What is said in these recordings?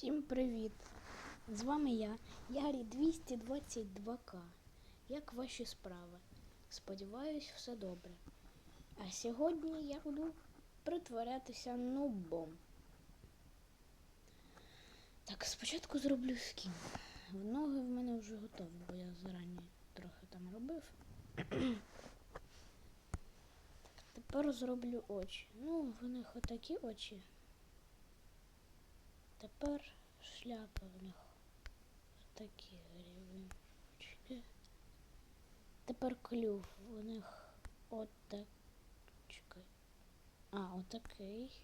Всім привіт! З вами я, Ярі 222К. Як ваші справи? Сподіваюсь, все добре. А сьогодні я буду притворятися нубом. Так, спочатку зроблю скін. Ноги в мене вже готові, бо я зарані трохи там робив. Тепер зроблю очі. Ну, в них отакі очі. Тепер шляпа в них такі рівнички. Тепер клюв у них. Чекай. А, отакий.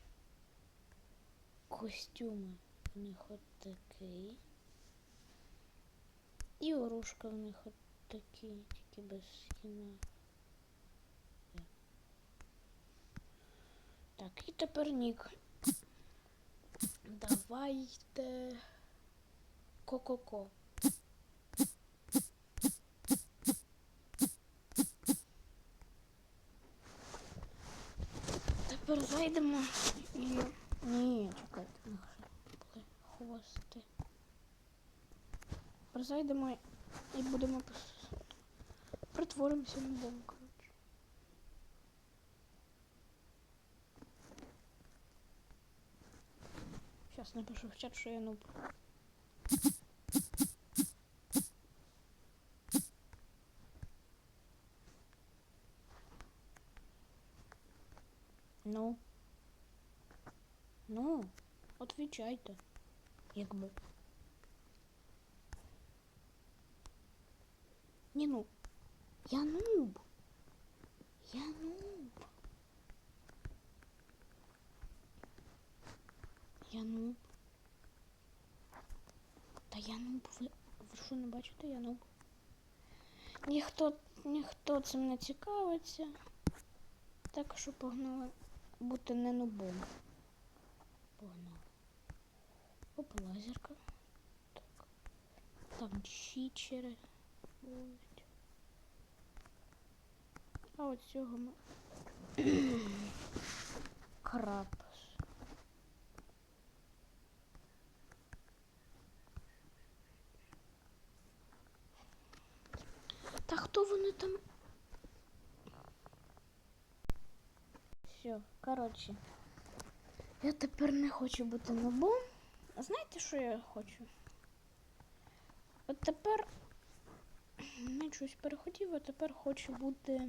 Костюми в них отакий. І оружка в них отакі, тільки без скіна. Так, і тепер нік. Давайте ко-ко-ко. Тепер зайдемо і... Ні, чекайте, були хвости. Тепер зайдемо і будемо притворимося на дом, Сейчас напишу в чат, що я нуб. Ну. Ну, отвечайте. Якби. Ні, ну. Я нуб. Я нуб. Я нуб. Та я нуб. Ви, що не бачите, я нуб. Ніхто, ніхто цим не цікавиться. Так що погнали бути не нубом. Погнали. Оп, лазерка. Так. Там чичери. будуть. А от цього ми. Крапус. Та хто вони там? Все, коротше. Я тепер не хочу бути нубом. А знаєте, що я хочу? От тепер не щось перехотів, а тепер хочу бути.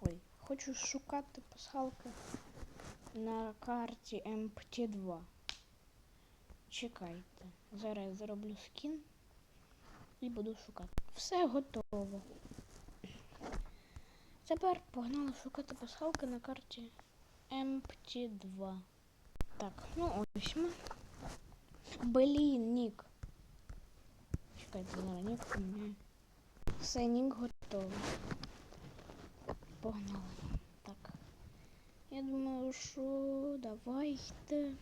Ой, хочу шукати пасхалки на карті MPT2. Чекайте. Зараз я зроблю скін і буду шукати. Все готово. Тепер погнали шукати пасхалки на карті MPT2. Так, ну ось ми. Блін, Нік. Чекайте, зараз Нік поміняю. Все, Нік готовий. Погнали. Так. Я думаю, що давайте.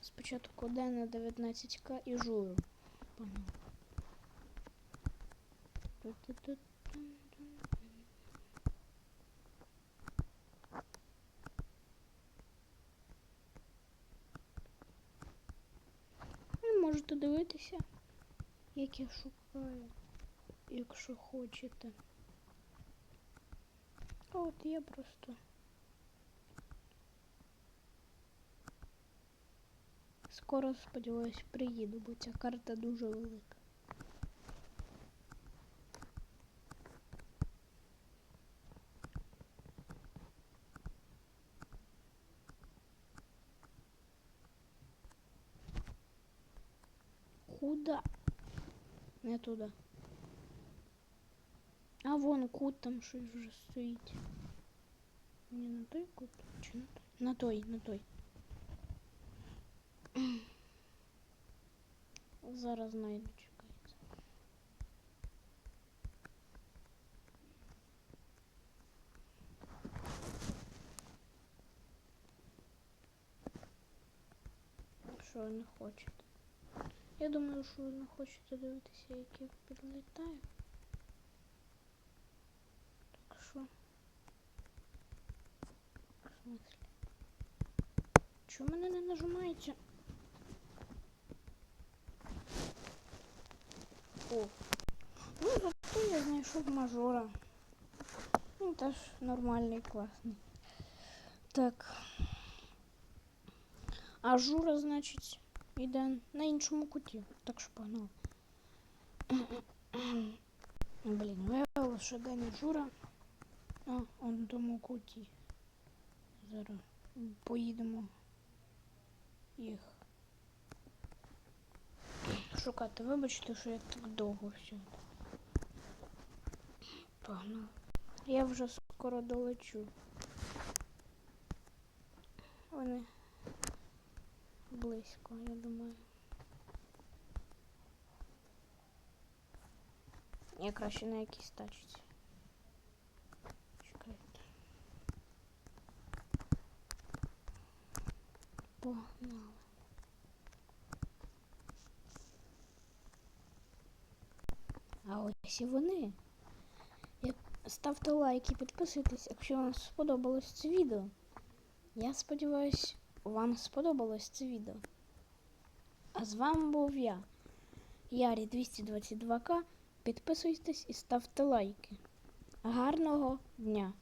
Спочатку Дена 19к і Журу. Погнали. Ви можете дивитися, як я шукаю, якщо хочете. А от я просто скоро, сподіваюсь, приїду, бо ця карта дуже велика. Куда? Не туди. А вон кут там щось вже стоїть. Не на той кут? Чи на той? На той, на той. Зараз знайду, чекайте. Що не хочете? Я думаю, що не хочете дивитися, як я підлітаю. Так що. В смысле? Чому мене не нажимається? О! Ну, зато я знайшов мажора. Ну, теж нормальний, класний. Так. Ажура, значить іде на іншому куті. Так що погнав. Блін, виявило, що де не Жура. А, он в тому куті. Зараз поїдемо їх. Шукати. Вибачте, що я так довго все. Погнав. Я вже скоро долечу. Вони близько, я думаю. Я краще на якійсь тачці. Чекайте. Погнали. А ось і вони. Ставте лайк і підписуйтесь, якщо вам сподобалось це відео. Я сподіваюсь, вам сподобалось це відео. А з вами був я, Ярі 222К. Підписуйтесь і ставте лайки. Гарного дня!